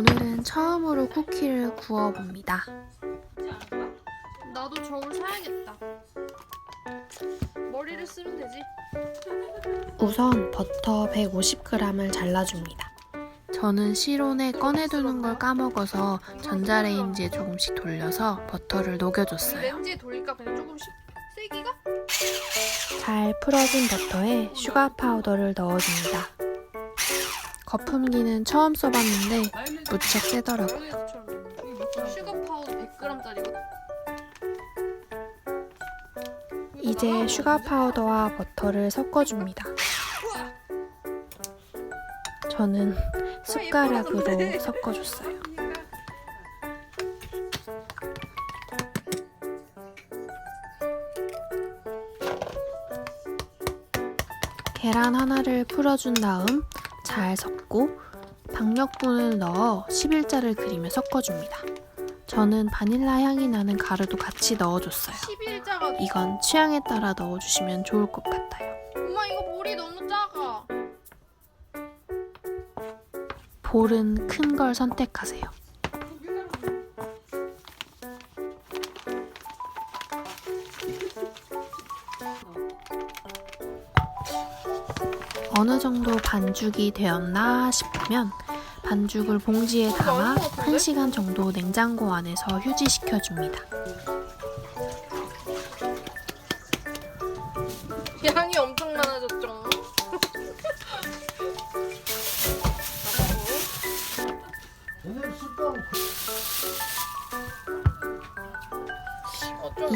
오늘은 처음으로 쿠키를 구워봅니다. 나도 저울 사야겠다. 머리를 쓰면 되지. 우선 버터 150g을 잘라줍니다. 저는 실온에 꺼내두는 걸 까먹어서 전자레인지에 조금씩 돌려서 버터를 녹여줬어요. 렌즈에 돌릴까 그냥 조금씩 세기가? 잘 풀어진 버터에 슈가 파우더를 넣어줍니다. 거품기는 처음 써봤는데 무척 세더라고요. 마요네즈처럼 슈가 파우더 100g짜리거든. 이제 슈가 파우더와 버터를 섞어줍니다. 저는 숟가락으로 섞어줬어요. 계란 하나를 풀어준 다음 잘 섞고 박력분을 넣어 11자를 그리며 섞어줍니다. 저는 바닐라 향이 나는 가루도 같이 넣어줬어요. 11자가 이건 취향에 따라 넣어주시면 좋을 것 같아요. 엄마 이거 볼이 너무 작아. 볼은 큰 걸 선택하세요. 어느 정도 반죽이 되었나 싶으면 반죽을 봉지에 담아 1시간 정도 냉장고 안에서 휴지시켜 줍니다. 양이 엄청 많아졌죠.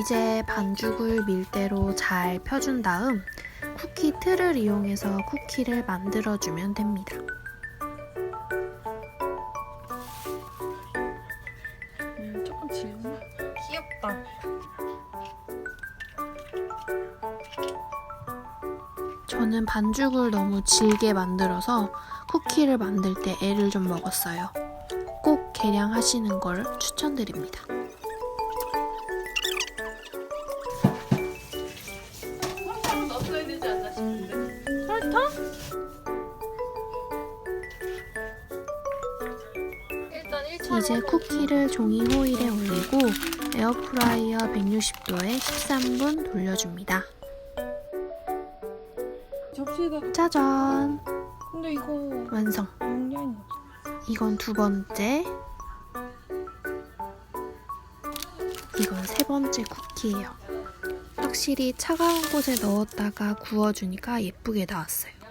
이제 반죽을 밀대로 잘 펴준 다음 틀을 이용해서 쿠키를 만들어주면 됩니다. 음, 조금 질나. 귀엽다. 저는 반죽을 너무 질게 만들어서 쿠키를 만들 때 애를 좀 먹었어요. 꼭 계량하시는 걸 추천드립니다. 이제 쿠키를 종이 호일에 올리고 에어프라이어 160도에 13분 돌려줍니다. 접시에다. 짜잔! 근데 이거 완성! 용량이 이건 두 번째. 이건 세 번째 쿠키예요. 확실히 차가운 곳에 넣었다가 구워주니까 예쁘게 나왔어요.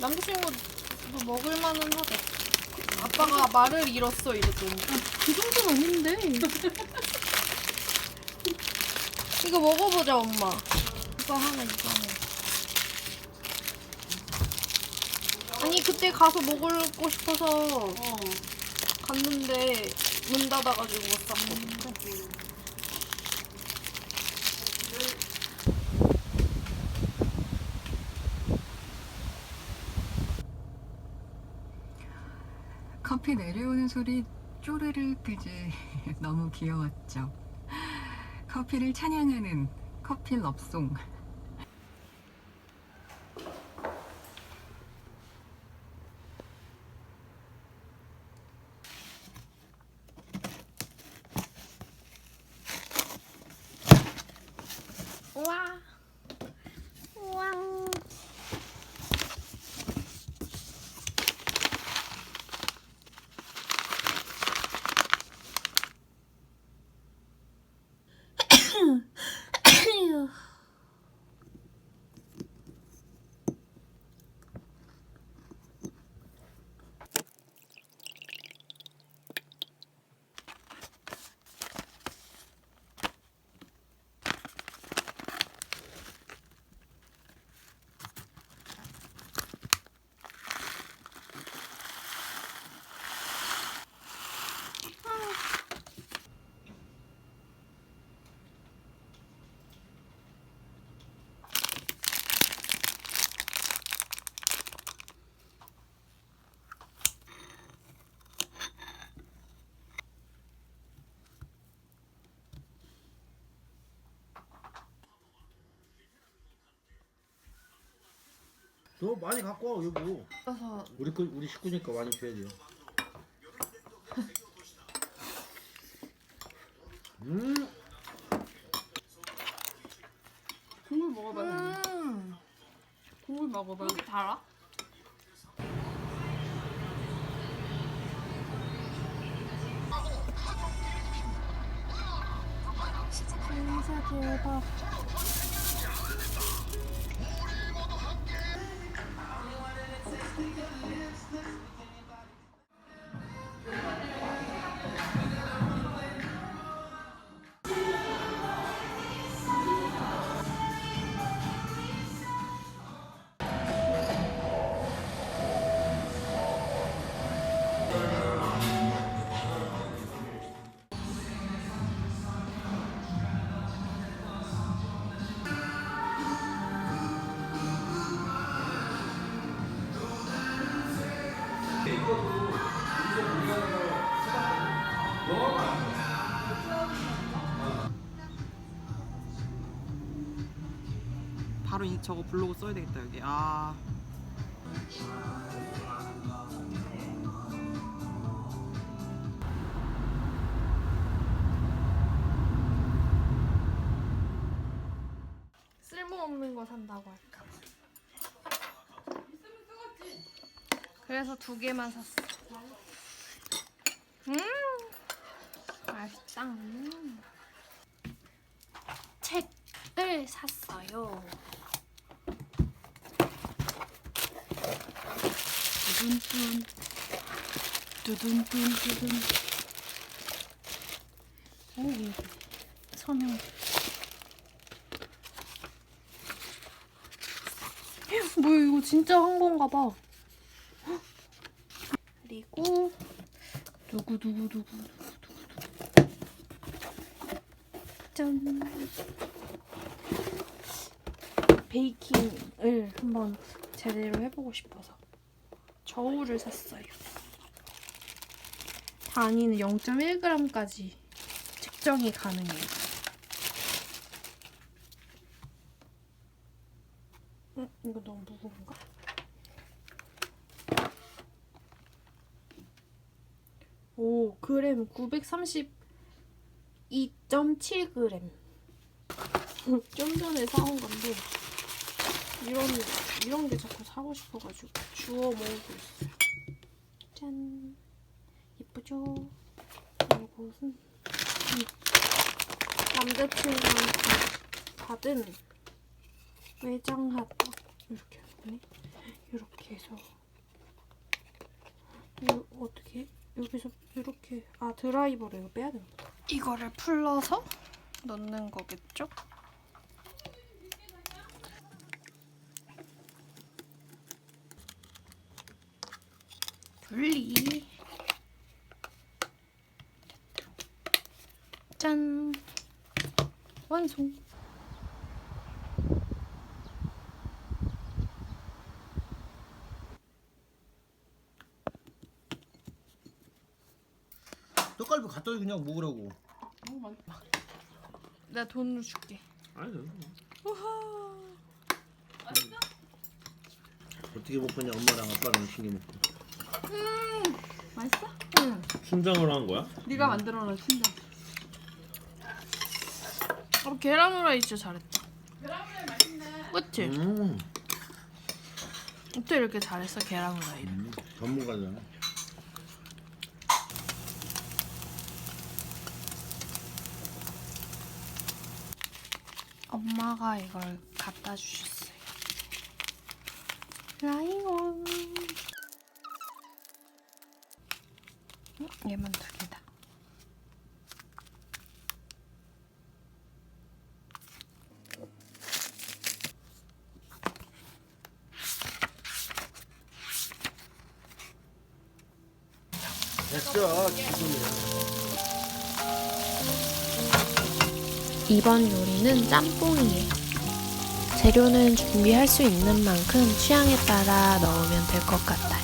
남자친구도 먹을 만은 하대. 아빠가 말을 잃었어 이랬더니. 그 정도는 아닌데. 이거 먹어보자 엄마. 이거 하나 이거 하나. 아니 그때 가서 먹고 싶어서 갔는데 문 닫아가지고 못 샀거든. 커피 내려오는 소리 쪼르르 뜨지 너무 귀여웠죠. 커피를 찬양하는 커피 럽송. 너 많이 갖고 와 여보. 그래서 우리 거 우리 식구니까 많이 줘야 돼요. 음, 국물 먹어봐. 음 국물 먹어봐. 여기 달아? 진짜 대박 바로 이 저거 블로그 써야 되겠다 여기. 아. 쓸모없는 거 산다고 할까? 그래서 두 개만 샀어. 음! 맛있다 음. 책을 샀어요 두둔둔 두둔둔 두둔 오 서명 뭐야 이거 진짜 한 건가 봐. 그리고 누구 누구 누구 누구. 짠. 베이킹을 한번 제대로 해보고 싶어서 저울을 샀어요. 단위는 0.1g까지 측정이 가능해요. 응? 이거 너무 무거운가? 오, 그램 932.7g. 좀 전에 사온 건데 이런 이런 게 자꾸 사고 싶어가지고 주워 모으고 있어요. 짠, 예쁘죠? 이것은. 음, 남자친구한테 받은 외장하다 이렇게 하네. 이렇게 해서. 이거 어떻게? 여기서 이렇게 아 드라이버로 이거 빼야 보다 이거를 풀러서 넣는 거겠죠? 분리 짠 완성 떡갈비 갖다 줘 그냥 먹으라고. 내가 돈을 줄게 아니. 어떻게 먹겠냐 엄마랑 아빠랑 신게 먹고. 맛있어? 응 순장으로 한 거야? 네가 만들어 놓은 신장. 어, 계란 후라이 진짜 잘했다 후라이 그치? 음, 어떻게 이렇게 잘했어 계란 후라이를 음 전문가잖아. 엄마가 이걸 갖다 주셨어요 라이온 음, 얘만 두 개다 됐어. 이번 요리는 짬뽕이에요. 재료는 준비할 수 있는 만큼 취향에 따라 넣으면 될 것 같아요.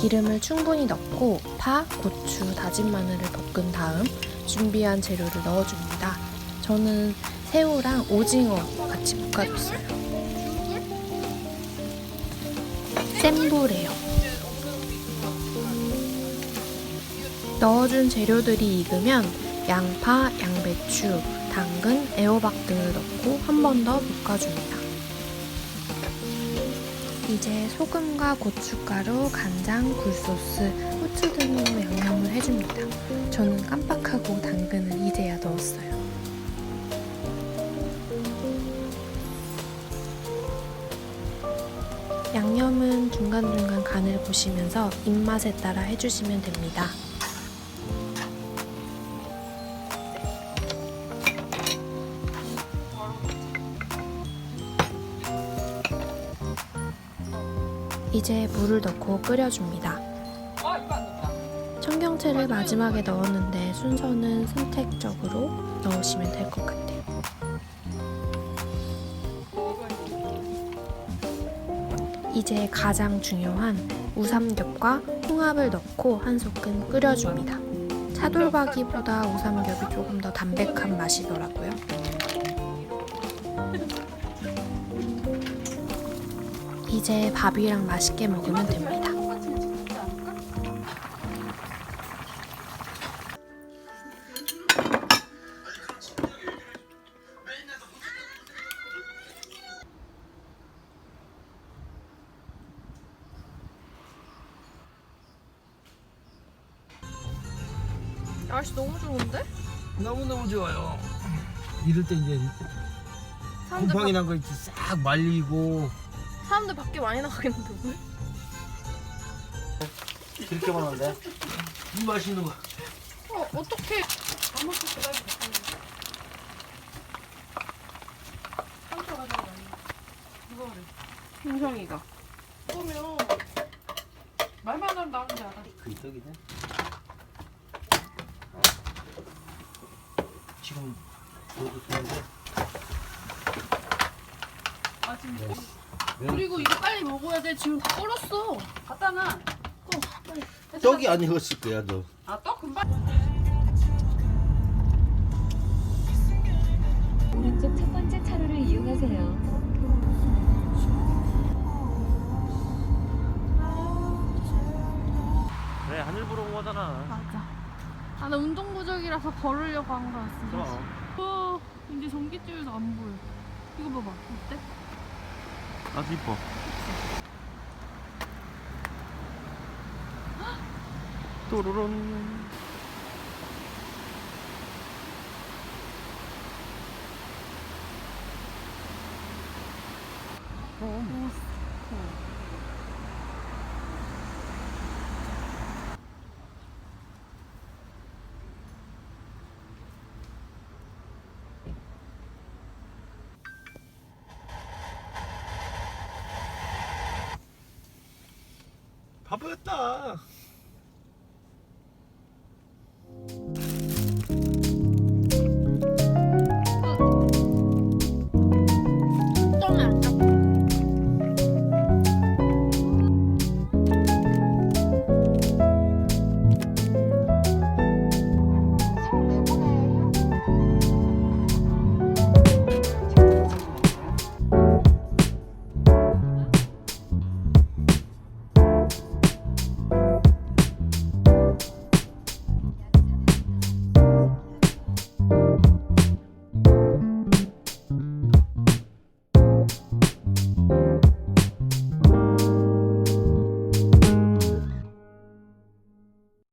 기름을 충분히 넣고 파, 고추, 다진 마늘을 볶은 다음 준비한 재료를 넣어줍니다. 저는 새우랑 오징어 같이 볶아줬어요. 센 불에요. 넣어준 재료들이 익으면 양파, 양배추, 당근, 애호박 등을 넣고 한 번 더 볶아줍니다. 이제 소금과 고춧가루, 간장, 굴소스, 후추 등으로 양념을 해줍니다. 저는 깜빡하고 당근을 이제야 넣었어요. 양념은 중간중간 간을 보시면서 입맛에 따라 해주시면 됩니다. 이제 물을 넣고 끓여줍니다. 청경채를 마지막에 넣었는데 순서는 선택적으로 넣으시면 될 것 같아요. 이제 가장 중요한 우삼겹과 홍합을 넣고 한 소끔 끓여줍니다. 차돌박이보다 우삼겹이 조금 더 담백한 맛이더라고요. 이제 밥이랑 맛있게 먹으면 됩니다. 날씨 너무 좋은데? 너무너무 좋아요. 이럴 때 이제 곰팡이 난거 있지 싹 말리고 밖- 사람들 밖에 많이 나가겠는데 오늘? 이렇게 많은데? 이 맛있는 거. 어 어떡해. 흥성이가. 그러면 말만 하면 나오는지 알아. 그 떡이네. 지금 좋은데? 아 지금 그리고 이거 빨리 먹어야 돼 지금 다 끓었어 갖다 놔. 어, 빨리. 떡이 안 익었을 거야 너 아 떡 금방. 오른쪽 첫 번째 차로를 이용하세요. 그래 하늘 보러 온 거잖아 맞아 아 나 운동 부족이라서 걸으려고 한 거였어 그럼 어 이제 전기줄도 안 보여 이거 봐봐 어때? 아주 이뻐. 또르론 바보였다